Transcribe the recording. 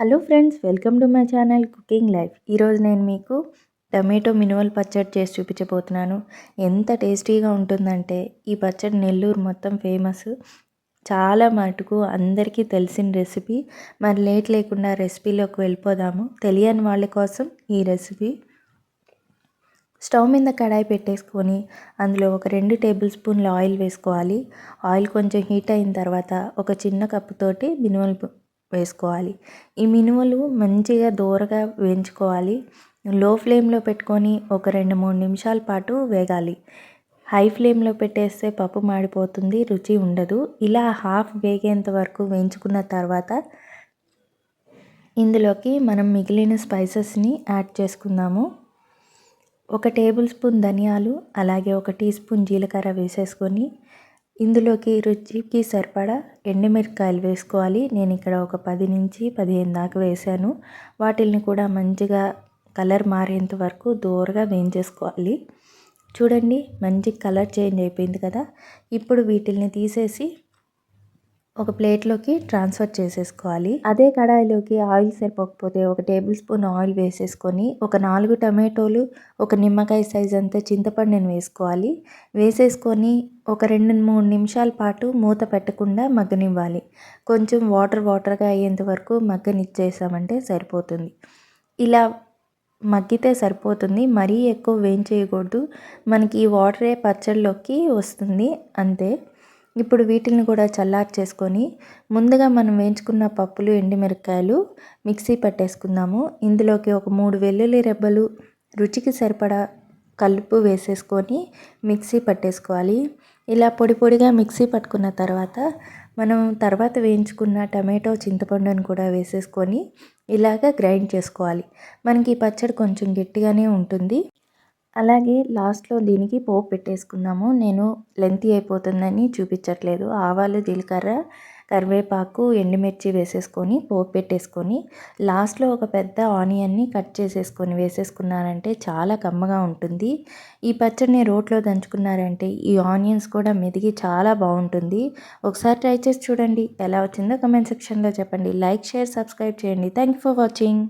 Hello friends welcome to my channel cooking life. ఈరోజు నేను మీకు టమాటో మినువల్ పచ్చడి చేసి చూపించబోతున్నాను. ఎంత టేస్టీగా ఉంటుందంటే ఈ పచ్చడి నెల్లూరు మొత్తం ఫేమస్. చాలా మటుకు అందరికీ తెలిసిన రెసిపీ. మరి లేట్ లేకుండా రెసిపీలోకి వెళ్ళిపోదాము. తెలియని వాళ్ళ కోసం ఈ రెసిపీ. స్టవ్ మీద కడాయి పెట్టేసుకొని అందులో ఒక రెండు టేబుల్ స్పూన్ల ఆయిల్ వేసుకోవాలి. ఆయిల్ కొంచెం హీట్ అయిన తర్వాత ఒక చిన్న కప్పుతోటి మినువల్ వేసుకోవాలి. ఈ మినుములు మంచిగా దూరగా వేయించుకోవాలి. లో ఫ్లేమ్లో పెట్టుకొని ఒక రెండు మూడు నిమిషాల పాటు వేగాలి. హై ఫ్లేమ్లో పెట్టేస్తే పప్పు మాడిపోతుంది రుచి ఉండదు. ఇలా హాఫ్ వేగేంత వరకు వేయించుకున్న తర్వాత ఇందులోకి మనం మిగిలిన స్పైసెస్ని యాడ్ చేసుకుందాము. ఒక టేబుల్ స్పూన్ ధనియాలు అలాగే ఒక టీ స్పూన్ జీలకర్ర వేసేసుకొని ఇందులోకి రుచికి సరిపడా ఎండుమిరపకాయలు వేసుకోవాలి. నేను ఇక్కడ ఒక పది నుంచి పదిహేను దాకా వేసాను. వాటిల్ని కూడా మంచిగా కలర్ మారేంత వరకు దూరగా వేయించేసుకోవాలి. చూడండి మంచి కలర్ చేంజ్ అయిపోయింది కదా. ఇప్పుడు వీటిల్ని తీసేసి ఒక ప్లేట్లోకి ట్రాన్స్ఫర్ చేసేసుకోవాలి. అదే కడాయిలోకి ఆయిల్ సరిపోకపోతే ఒక టేబుల్ స్పూన్ ఆయిల్ వేసేసుకొని ఒక నాలుగు టమాటోలు ఒక నిమ్మకాయ సైజ్ అంతా చింతపండుని వేసుకోవాలి. వేసేసుకొని ఒక రెండు మూడు నిమిషాల పాటు మూత పెట్టకుండా మగ్గనివ్వాలి. కొంచెం వాటర్ వాటర్గా అయ్యేంత వరకు మగ్గనిచ్చేసామంటే సరిపోతుంది. ఇలా మగ్గితే సరిపోతుంది. మరీ ఎక్కువ వేయించేయకూడదు. మనకి ఈ వాటరే పచ్చళ్ళలోకి వస్తుంది. అంతే. ఇప్పుడు వీటిని కూడా చల్లార్చేసుకొని ముందుగా మనం వేయించుకున్న పప్పులు ఎండుమిరపకాయలు మిక్సీ పట్టేసుకుందాము. ఇందులోకి ఒక మూడు వెల్లుల్లి రెబ్బలు రుచికి సరిపడా కలుపు వేసేసుకొని మిక్సీ పట్టేసుకోవాలి. ఇలా పొడి పొడిగా మిక్సీ పట్టుకున్న తర్వాత మనం తర్వాత వేయించుకున్న టమాటో చింతపండుని కూడా వేసేసుకొని ఇలాగ గ్రైండ్ చేసుకోవాలి. మనకి ఈ పచ్చడి కొంచెం గట్టిగానే ఉంటుంది. అలాగే లాస్ట్లో దీనికి పోపు పెట్టేసుకుందాము. నేను లెంతీ అయిపోతుందని చూపించట్లేదు. ఆవాలు జీలకర్ర కరివేపాకు ఎండుమిర్చి వేసేసుకొని పోపు పెట్టేసుకొని లాస్ట్లో ఒక పెద్ద ఆనియన్ని కట్ చేసేసుకొని వేసేసుకున్నారంటే చాలా కమ్మగా ఉంటుంది. ఈ పచ్చడిని రోట్లో దంచుకున్నారంటే ఈ ఆనియన్స్ కూడా మెదిగి చాలా బాగుంటుంది. ఒకసారి ట్రై చేసి చూడండి. ఎలా వచ్చిందో కమెంట్ సెక్షన్లో చెప్పండి. లైక్ షేర్ సబ్స్క్రైబ్ చేయండి. Thank for watching.